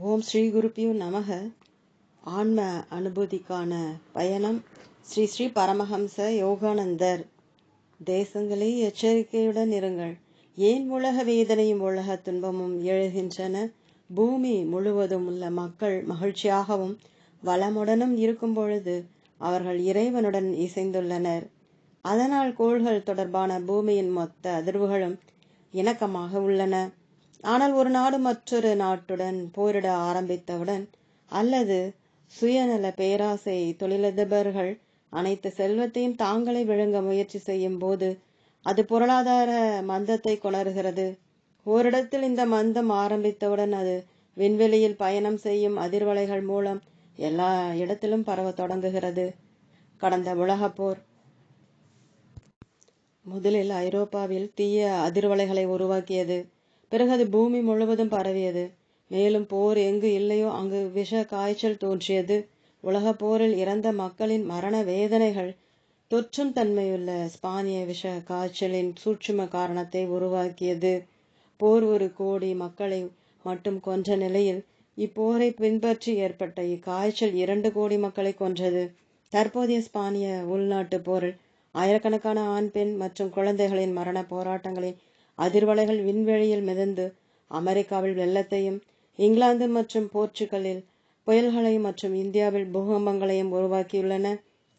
ஓம் ஸ்ரீ குருப்பியோ நமக. ஆன்ம அனுபூதிக்கான பயணம் ஸ்ரீ ஸ்ரீ பரமஹம்ச யோகானந்தர். தேசங்களே எச்சரிக்கையுடன் இருங்கள். ஏன் உலக வேதனையும் உலக துன்பமும் எழுகின்றன? பூமி முழுவதும் உள்ள மக்கள் மகிழ்ச்சியாகவும் வளமுடனும் இருக்கும் பொழுது அவர்கள் இறைவனுடன் இசைந்துள்ளனர். அதனால் கோள்கள் தொடர்பான பூமியின் மொத்த அதிர்வுகளும் இணக்கமாக உள்ளன. ஆனால் ஒரு நாடு மற்றொரு நாட்டுடன் போரிட ஆரம்பித்தவுடன் அல்லது சுயநல பேராசை தொழிலதிபர்கள் அனைத்து செல்வத்தையும் தாங்களே விழுங்க முயற்சி செய்யும் போது அது பொருளாதார மந்தத்தை கொணர்கிறது. ஓரிடத்தில் இந்த மந்தம் ஆரம்பித்தவுடன் அது விண்வெளியில் பயணம் செய்யும் அதிர்வலைகள் மூலம் எல்லா இடத்திலும் பரவ தொடங்குகிறது. கடந்த உலகப் போர். முதலில் ஐரோப்பாவில் தீய அதிர்வலைகளை உருவாக்கியது. பிறகு அது பூமி முழுவதும் பரவியது. மேலும் போர் எங்கு இல்லையோ அங்கு விஷ காய்ச்சல் தோன்றியது. உலகப் போரில் இறந்த மக்களின் மரண வேதனைகள் தொற்றும் தன்மையுள்ள ஸ்பானிய விஷ காய்ச்சலின் சூட்சும காரணத்தை உருவாக்கியது. போர் ஒரு கோடி மக்களை மட்டும் கொன்ற நிலையில் இப்போரை பின்பற்றி ஏற்பட்ட இக்காய்ச்சல் இரண்டு கோடி மக்களை கொன்றது. தற்போதைய ஸ்பானிய உள்நாட்டு போரில் ஆயிரக்கணக்கான ஆண் பெண் மற்றும் குழந்தைகளின் மரண போராட்டங்களின் அதிர்வலைகள் விண்வெளியில் மிதந்து அமெரிக்காவில் வெள்ளத்தையும் இங்கிலாந்து மற்றும் போர்ச்சுகலில் புயல்களையும் மற்றும் இந்தியாவில் பூகம்பங்களையும் உருவாக்கியுள்ளன.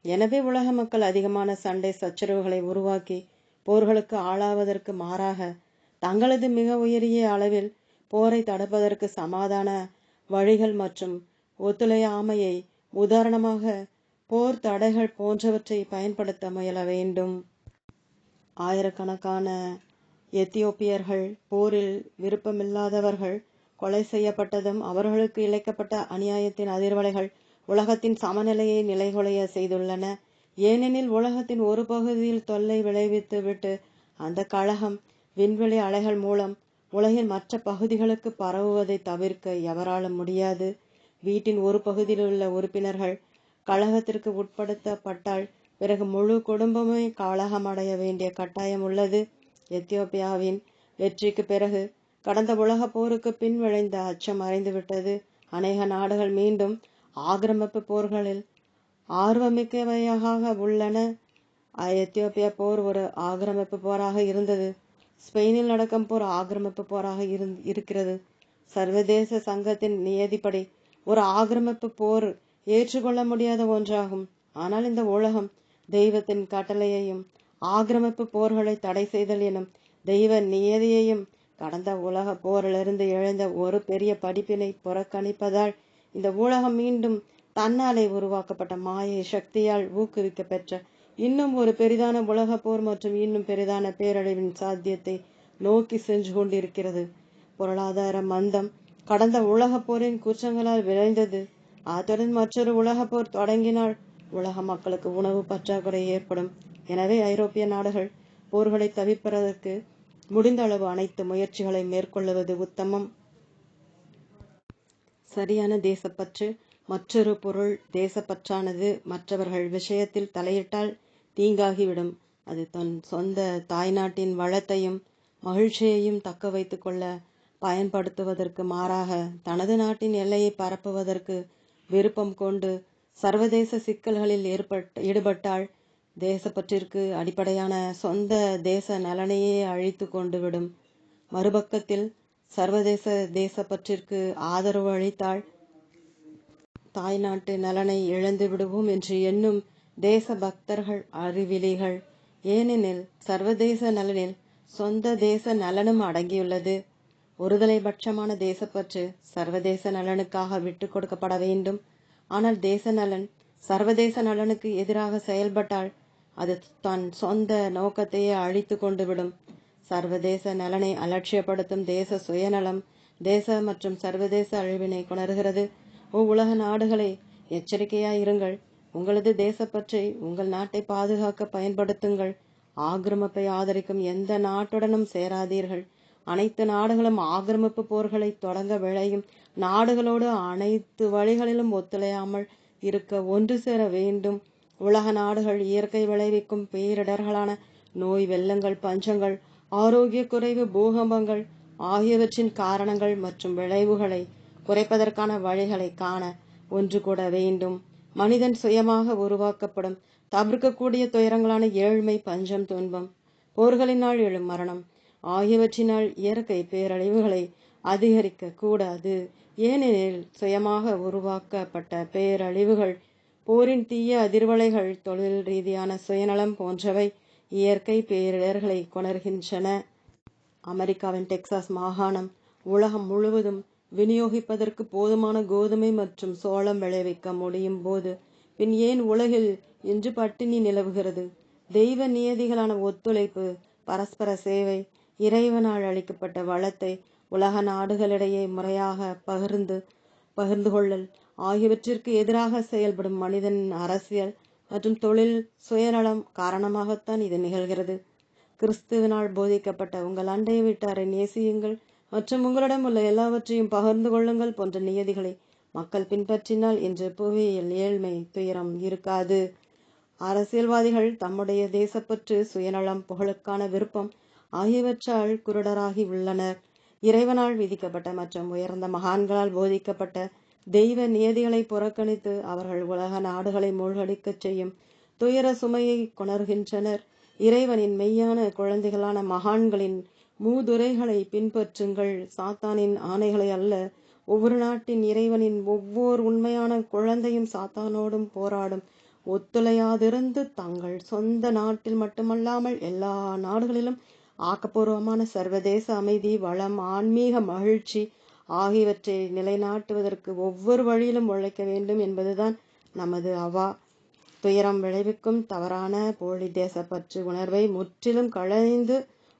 எனவே உலக மக்கள் அதிகமான சண்டை சச்சரவுகளை உருவாக்கி போர்களுக்கு ஆளாவதற்கு மாறாக தங்களது மிக உயரிய அளவில் போரை தடுப்பதற்கு சமாதான வழிகள் மற்றும் ஒத்துழையாமையை உதாரணமாக போர் தடைகள் போன்றவற்றை பயன்படுத்த முயல வேண்டும். ஆயிரக்கணக்கான எத்தியோப்பியர்கள் போரில் விருப்பமில்லாதவர்கள் கொலை செய்யப்பட்டதும் அவர்களுக்கு இழைக்கப்பட்ட அநியாயத்தின் அதிர்வலைகள் உலகத்தின் சமநிலையை நிலைகுலைய செய்துள்ளன. ஏனெனில் உலகத்தின் ஒரு பகுதியில் தொல்லை விளைவித்து விட்டு அந்த கழகம் விண்வெளி அலைகள் மூலம் உலகின் மற்ற பகுதிகளுக்கு பரவுவதை தவிர்க்க எவராலும் முடியாது. வீட்டின் ஒரு பகுதியில் உள்ள உறுப்பினர்கள் கழகத்திற்கு உட்படுத்தப்பட்டால் பிறகு முழு குடும்பமே கழகமடைய வேண்டிய கட்டாயம் உள்ளது. எத்தியோப்பியாவின் வெற்றிக்கு பிறகு கடந்த உலக போருக்கு பின் விளைந்த அச்சம் மறைந்துவிட்டது அநேக நாடுகள் மீண்டும் ஆக்கிரமிப்பு போர்களில் ஆர்வமிக்கவையாக உள்ளன. எத்தியோப்பியா போர் ஒரு ஆக்கிரமிப்பு போராக இருந்தது. ஸ்பெயினில் நடக்கும் போர் ஆக்கிரமிப்பு போராக இருக்கிறது. சர்வதேச சங்கத்தின் நியதிப்படி ஒரு ஆக்கிரமிப்பு போர் ஏற்றுக்கொள்ள முடியாத ஒன்றாகும். ஆனால் இந்த உலகம் தெய்வத்தின் கட்டளையையும் ஆக்கிரமிப்பு போர்களை தடை செய்தல் எனும் தெய்வ நியதியையும் கடந்த உலக போரிலிருந்து எழுந்த ஒரு பெரிய படிப்பினை புறக்கணிப்பதால் இந்த உலகம் மீண்டும் தன்னாலே உருவாக்கப்பட்ட மாயை சக்தியால் ஊக்குவிக்க பெற்ற இன்னும் ஒரு பெரிதான உலக போர் மற்றும் இன்னும் பெரிதான பேரழிவின் சாத்தியத்தை நோக்கி சென்று கொண்டிருக்கிறது. பொருளாதார மந்தம் கடந்த உலக போரின் குற்றங்களால் விளைந்தது. அத்துடன் மற்றொரு உலக போர் தொடங்கினால் உலக மக்களுக்கு உணவு பற்றாக்குறை ஏற்படும். எனவே ஐரோப்பிய நாடுகள் போர்களை தவிர்ப்பதற்கு முடிந்த அளவு அனைத்து முயற்சிகளை மேற்கொள்வது உத்தமம். சரியான தேசப்பற்று மற்றொரு பொருள் தேசப்பற்றானது. மற்றவர்கள் விஷயத்தில் தலையிட்டால் தீங்காகிவிடும். அது தன் சொந்த தாய்நாட்டின் வளத்தையும் மகிழ்ச்சியையும் தக்க வைத்து கொள்ள பயன்படுத்துவதற்கு மாறாக தனது நாட்டின் எல்லையை பரப்புவதற்கு விருப்பம் கொண்டு சர்வதேச சிக்கல்களில் ஏற்பட் ஈடுபட்டால் தேசப்பற்றிற்கு அடிப்படையான சொந்த தேச நலனையே அழித்து கொண்டு விடும் மறுபக்கத்தில் சர்வதேச தேசப்பற்றிற்கு ஆதரவு அளித்தால் தாய்நாட்டு நலனை இழந்து விடுவோம் என்று எண்ணும் தேச பக்தர்கள் அறிவிலிகள். ஏனெனில் சர்வதேச நலனில் சொந்த தேச நலனும் அடங்கியுள்ளது. ஒருதலை பட்சமான தேசப்பற்று சர்வதேச நலனுக்காக விட்டு கொடுக்கப்பட வேண்டும். ஆனால் தேச நலன் சர்வதேச நலனுக்கு எதிராக செயல்பட்டால் அது தன் சொந்த நோக்கத்தையே அழித்து கொண்டு விடும் சர்வதேச நலனை அலட்சியப்படுத்தும் தேச சுயநலம் தேச மற்றும் சர்வதேச அழிவினை கொணர்கிறது. ஓ உலக நாடுகளே எச்சரிக்கையாயிருங்கள். உங்களது தேசப்பற்றை உங்கள் நாட்டை பாதுகாக்க பயன்படுத்துங்கள். ஆக்கிரமிப்பை ஆதரிக்கும் எந்த நாட்டுடனும் சேராதீர்கள். அனைத்து நாடுகளும் ஆக்கிரமிப்பு போர்களை தொடங்க விளையும் நாடுகளோடு அனைத்து வழிகளிலும் ஒத்துழையாமல் இருக்க ஒன்று சேர வேண்டும். உலக நாடுகள் இயற்கை விளைவிக்கும் பேரிடர்களான நோய் வெள்ளங்கள் பஞ்சங்கள் ஆரோக்கிய குறைவு பூகம்பங்கள் ஆகியவற்றின் காரணங்கள் மற்றும் விளைவுகளை குறைப்பதற்கான வழிகளை காண ஒன்று கூட வேண்டும். மனிதன் சுயமாக உருவாக்கப்படும் தவிர்க்கக்கூடிய துயரங்களான ஏழ்மை பஞ்சம் துன்பம் போர்களினால் எழும் மரணம் ஆகியவற்றினால் இயற்கை பேரழிவுகளை அதிகரிக்க கூடாது ஏனெனில் சுயமாக உருவாக்கப்பட்ட பேரழிவுகள் போரின் தீய அதிர்வலைகள் தொழில் ரீதியான சுயநலம் போன்றவை இயற்கை பேரிடர்களை கொணர்கின்றன. அமெரிக்காவின் டெக்சாஸ் மாகாணம் உலகம் முழுவதும் விநியோகிப்பதற்கு போதுமான கோதுமை மற்றும் சோளம் விளைவிக்க முடியும் போது பின் ஏன் உலகில் இன்று பட்டினி நிலவுகிறது? தெய்வ நியதிகளான ஒத்துழைப்பு பரஸ்பர சேவை இறைவனால் அளிக்கப்பட்ட வளத்தை உலக நாடுகளிடையே முறையாக பகிர்ந்து பகிர்ந்து கொள்ளல் ஆகியவற்றிற்கு எதிராக செயல்படும் மனிதன் அரசியல் மற்றும் தொழில் சுயநலம் காரணமாகத்தான் இது நிகழ்கிறது. கிறிஸ்துவினால் போதிக்கப்பட்ட உங்கள் அண்டை வீட்டாரை நேசியுங்கள் மற்றும் உங்களிடம் உள்ள எல்லாவற்றையும் பகிர்ந்து கொள்ளுங்கள் போன்ற நியதிகளை மக்கள் பின்பற்றினால் இன்று புவியியல் ஏழ்மை துயரம் இருக்காது. அரசியல்வாதிகள் தம்முடைய தேசப்பற்று சுயநலம் புகழுக்கான விருப்பம் ஆகியவற்றால் குருடராகி உள்ளனர். இறைவனால் விதிக்கப்பட்ட மற்றும் உயர்ந்த மகான்களால் போதிக்கப்பட்ட தெய்வ நியதிகளை புறக்கணித்து அவர்கள் உலக நாடுகளை மூழ்கடிக்கச் செய்யும் துயர சுமையை கொணர்கின்றனர். இறைவனின் மெய்யான குழந்தைகளான மகான்களின் மூதுரைகளை பின்பற்றுங்கள். சாத்தானின் ஆணைகளை அல்ல ஒவ்வொரு நாட்டின் இறைவனின் ஒவ்வொரு உண்மையான குழந்தையும் சாத்தானோடும் போராடும். ஒத்துழையாதிருந்து தங்கள் சொந்த நாட்டில் மட்டுமல்லாமல் எல்லா நாடுகளிலும் ஆக்கப்பூர்வமான சர்வதேச அமைதி வளம் ஆன்மீக மகிழ்ச்சி ஆகியவற்றை நிலைநாட்டுவதற்கு ஒவ்வொரு வழியிலும் உழைக்க வேண்டும் என்பதுதான் நமது அவா. துயரம் விளைவிக்கும் தவறான போலி தேசப்பற்று உணர்வை முற்றிலும் களைந்து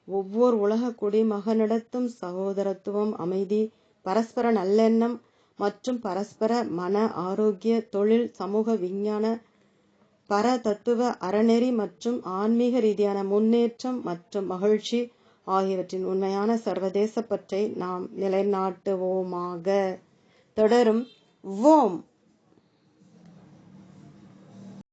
ஒவ்வொரு உலக குடிமகனிடத்தும் சகோதரத்துவம் அமைதி பரஸ்பர நல்லெண்ணம் மற்றும் பரஸ்பர மன ஆரோக்கிய தொழில் சமூக விஞ்ஞான பர தத்துவ அறநெறி மற்றும் ஆன்மீக ரீதியான முன்னேற்றம் மற்றும் மகிழ்ச்சி ஆகியவற்றின் உண்மையான சர்வதேச பற்றை நாம் நிலைநாட்டுவோமாக. தொடரும். ஓம்